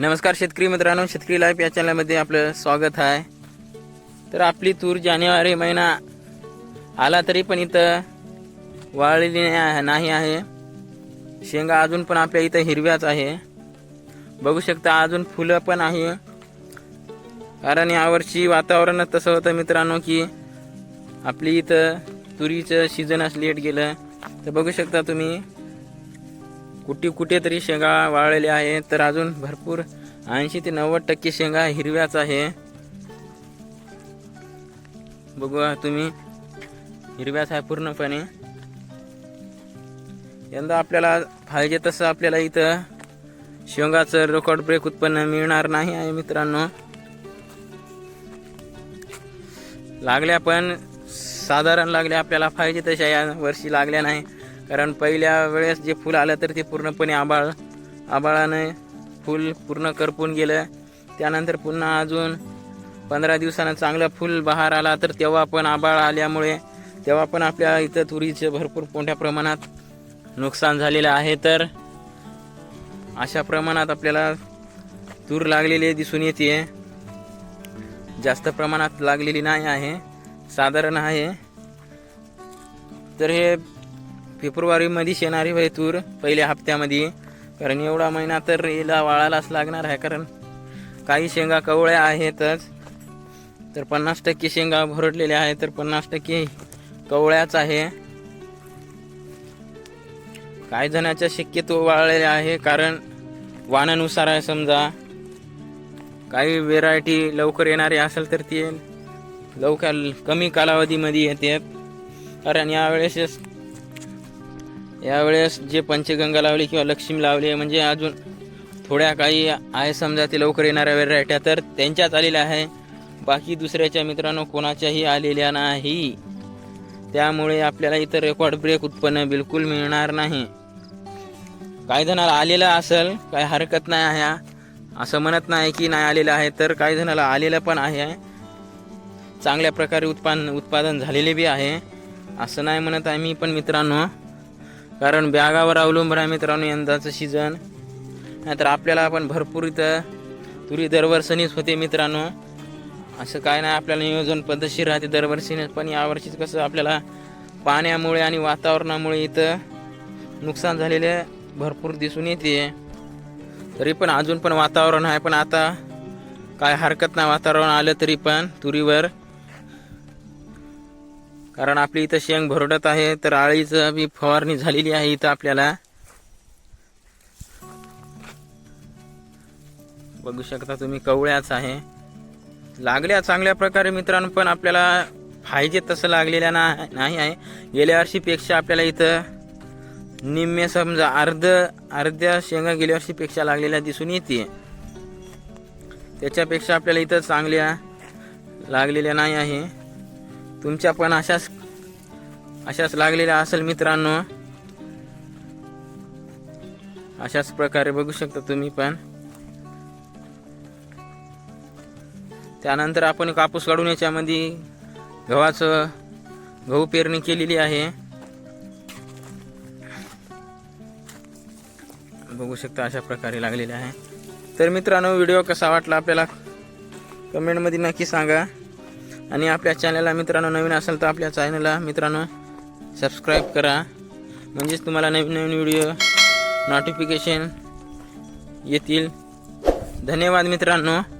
नमस्कार शेतकरी मित्रांनो शेतकरी लाईफ या चॅनलमध्ये आपलं स्वागत आहे. तर आपली तूर जानेवारी महिना आला तरी पण इथं वाळलेली नाही- नाही आहे. शेंगा अजून पण आपल्या इथं हिरव्याच आहे. बघू शकता अजून फुलं पण आहे. कारण यावर्षी वातावरणच तसं होतं मित्रांनो की आपली इथं तुरीचं सीझनच लेट गेलं. तर बघू शकता तुम्ही कुठे कुठेतरी शेंगा वाळलेल्या आहे तर अजून भरपूर ऐंशी ते नव्वद टक्के शेंगा हिरव्याच आहे. बघूया तुम्ही. हिरव्याच आहे पूर्णपणे. यंदा आपल्याला पाहिजे तसं आपल्याला इथं शेंगाचं रेकॉर्ड ब्रेक उत्पन्न मिळणार नाही आहे मित्रांनो. लागल्या पण साधारण लागल्या आपल्याला पाहिजे तशा या वर्षी लागल्या नाही. कारण पहिल्या वेळेस जे फुल आलं तर ते पूर्णपणे आबाळ आबाळाने फुल पूर्ण करपून गेलं. त्यानंतर पुन्हा अजून पंधरा दिवसानं चांगलं फुल बहार आला तर तेव्हा पण आबाळ आल्यामुळे तेव्हा पण आपल्या इथं तुरीचे भरपूर मोठ्या प्रमाणात नुकसान झालेलं आहे. तर अशा प्रमाणात आपल्याला तूर लागलेली दिसून येते. जास्त प्रमाणात लागलेली नाही आहे. साधारण आहे. तर हे फेब्रुवारीमध्ये येणारी होय तूर पहिल्या हप्त्यामध्ये. कारण एवढा महिना तर रेला वाळायलाच लागणार आहे कारण काही शेंगा कवळ्या आहेतच. तर पन्नास टक्के शेंगा भरडलेल्या आहेत तर पन्नास टक्के कवळ्याच आहे. काही जणाच्या शक्यतो वाळलेल्या आहे कारण वाणानुसार आहे समजा. काही व्हेरायटी लवकर येणारी असेल तर ती लवकर कमी कालावधीमध्ये येते कारण यावेळेस यावेळेस जे पंचगंगा लावली किंवा लक्ष्मी लावली म्हणजे अजून थोड्या काही आहे समजा ते लवकर येणाऱ्या व्हेरायट्या तर त्यांच्याच आलेल्या आहे. बाकी दुसऱ्याच्या मित्रांनो कोणाच्याही आलेल्या नाही. त्यामुळे आपल्याला इतर रेकॉर्ड ब्रेक उत्पन्न बिलकुल मिळणार नाही. काही जणाला आलेलं असेल काही हरकत नाही आहे. असं म्हणत नाही की नाही आलेलं आहे तर काही जणाला आलेलं पण आहे. चांगल्या प्रकारे उत्पादन उत्पादन झालेले बी आहे. असं नाही म्हणत आहे मी पण मित्रांनो. कारण बॅगावर अवलंबून आहे मित्रांनो यंदाचं सीझन नाहीतर आपल्याला पण भरपूर इथं तुरी दरवर्षीच होते मित्रांनो. असं काय नाही आपल्याला नियोजन पद्धतशीर राहते दरवर्षीनेच पण यावर्षीच कसं आपल्याला पाण्यामुळे आणि वातावरणामुळे इथं नुकसान झालेले भरपूर दिसून येते. तरी पण अजून पण वातावरण आहे पण आता काय हरकत नाही वातावरण आलं तरी पण तुरीवर. कारण आपली इथं शेंग भरडत आहे तर आळीचं बी फवारणी झालेली आहे इथं आपल्याला. बघू शकता तुम्ही कवळ्याच आहे. लागल्या चांगल्या प्रकारे मित्रांनो पण आपल्याला पाहिजे तसं लागलेल्या ना नाही आहे. गेल्या वर्षीपेक्षा आपल्याला इथं निम्मे समजा अर्ध अर्ध्या शेंगा गेल्या वर्षीपेक्षा लागलेल्या दिसून येते. त्याच्यापेक्षा आपल्याला इथं चांगल्या लागलेल्या नाही आहे. तुमच्या पण अशाच अशाच लागलेल्या असेल मित्रांनो. अशाच प्रकारे बघू शकता तुम्ही पण. त्यानंतर आपण कापूस काढून याच्यामध्ये गव्हाचं गहू पेरणी केलेली आहे. बघू शकता अशा प्रकारे लागलेले आहे. तर मित्रांनो व्हिडिओ कसा वाटला आपल्याला कमेंटमध्ये नक्की सांगा. आणि आपल्या चॅनलला मित्रांनो नवीन असेल तर आपल्या चॅनलला मित्रांनो सबस्क्राईब करा. म्हणजेच तुम्हाला नवीन नवीन व्हिडिओ नोटिफिकेशन येतील. धन्यवाद मित्रांनो.